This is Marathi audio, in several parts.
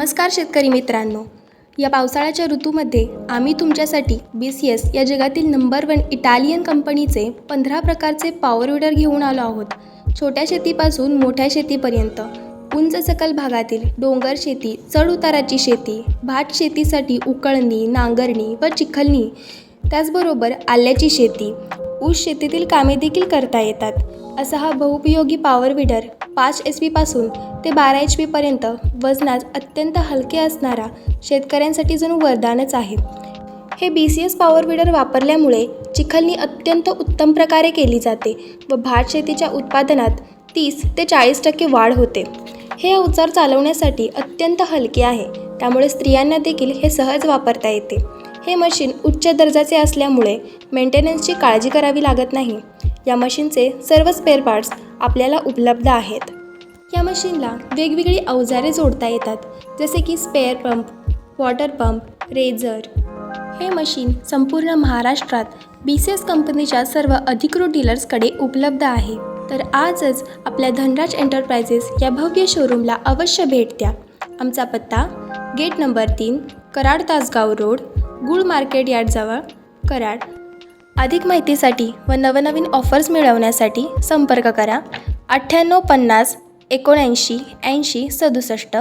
नमस्कार शेतकरी मित्रांनो. या पावसाळ्याच्या ऋतूमध्ये आम्ही तुमच्यासाठी बी सी एस या जगातील नंबर वन इटालियन कंपनीचे पंधरा प्रकारचे पॉवर विडर घेऊन आलो आहोत. छोट्या शेतीपासून मोठ्या शेतीपर्यंत उंच सकल भागातील डोंगर शेती चढउताराची शेती भात शेतीसाठी उकळणी नांगरणी व चिखलणी त्याचबरोबर आल्याची शेती ऊस शेतीतील कामे देखील करता येतात. असा हा बहुपयोगी पॉवर विडर पाच एच पीपासून ते बारा एच पीपर्यंत वजनात अत्यंत हलके असणारा शेतकऱ्यांसाठी जणू वरदानच आहे. हे B C S power weeder वापरल्यामुळे चिखलणी अत्यंत उत्तम प्रकारे केली जाते व भात शेतीच्या उत्पादनात तीस ते चाळीस टक्के वाढ होते. हे अवजार चालवण्यासाठी अत्यंत हलके आहे त्यामुळे स्त्रियांना देखील हे सहज वापरता येते. हे मशीन उच्च दर्जाचे असल्यामुळे मेंटेनन्सची काळजी करावी लागत नाही. या मशीनचे सर्व स्पेअर पार्ट्स आपल्याला उपलब्ध आहेत. या मशीनला वेगवेगळी अवजारे जोडता येतात जसे की spare pump water pump razor हे मशीन संपूर्ण महाराष्ट्रात बी सी एस कंपनीच्या सर्व अधिकृत डीलर्सकडे उपलब्ध आहे. तर आजच आपल्या धनराज एंटरप्राइजेस या भव्य शोरूमला अवश्य भेट द्या. आमचा पत्ता गेट नंबर तीन कराड तासगाव रोड गुळ मार्केट यार्डजवळ कराड अधिक माहितीसाठी व नवनवीन ऑफर्स मिळवण्यासाठी संपर्क करा. अठ्ठ्याण्णव पन्नास एकोणऐंशी ऐंशी सदुसष्ट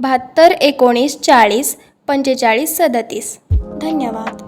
बहात्तर एकोणीस चाळीस पंचेचाळीस सदतीस. धन्यवाद.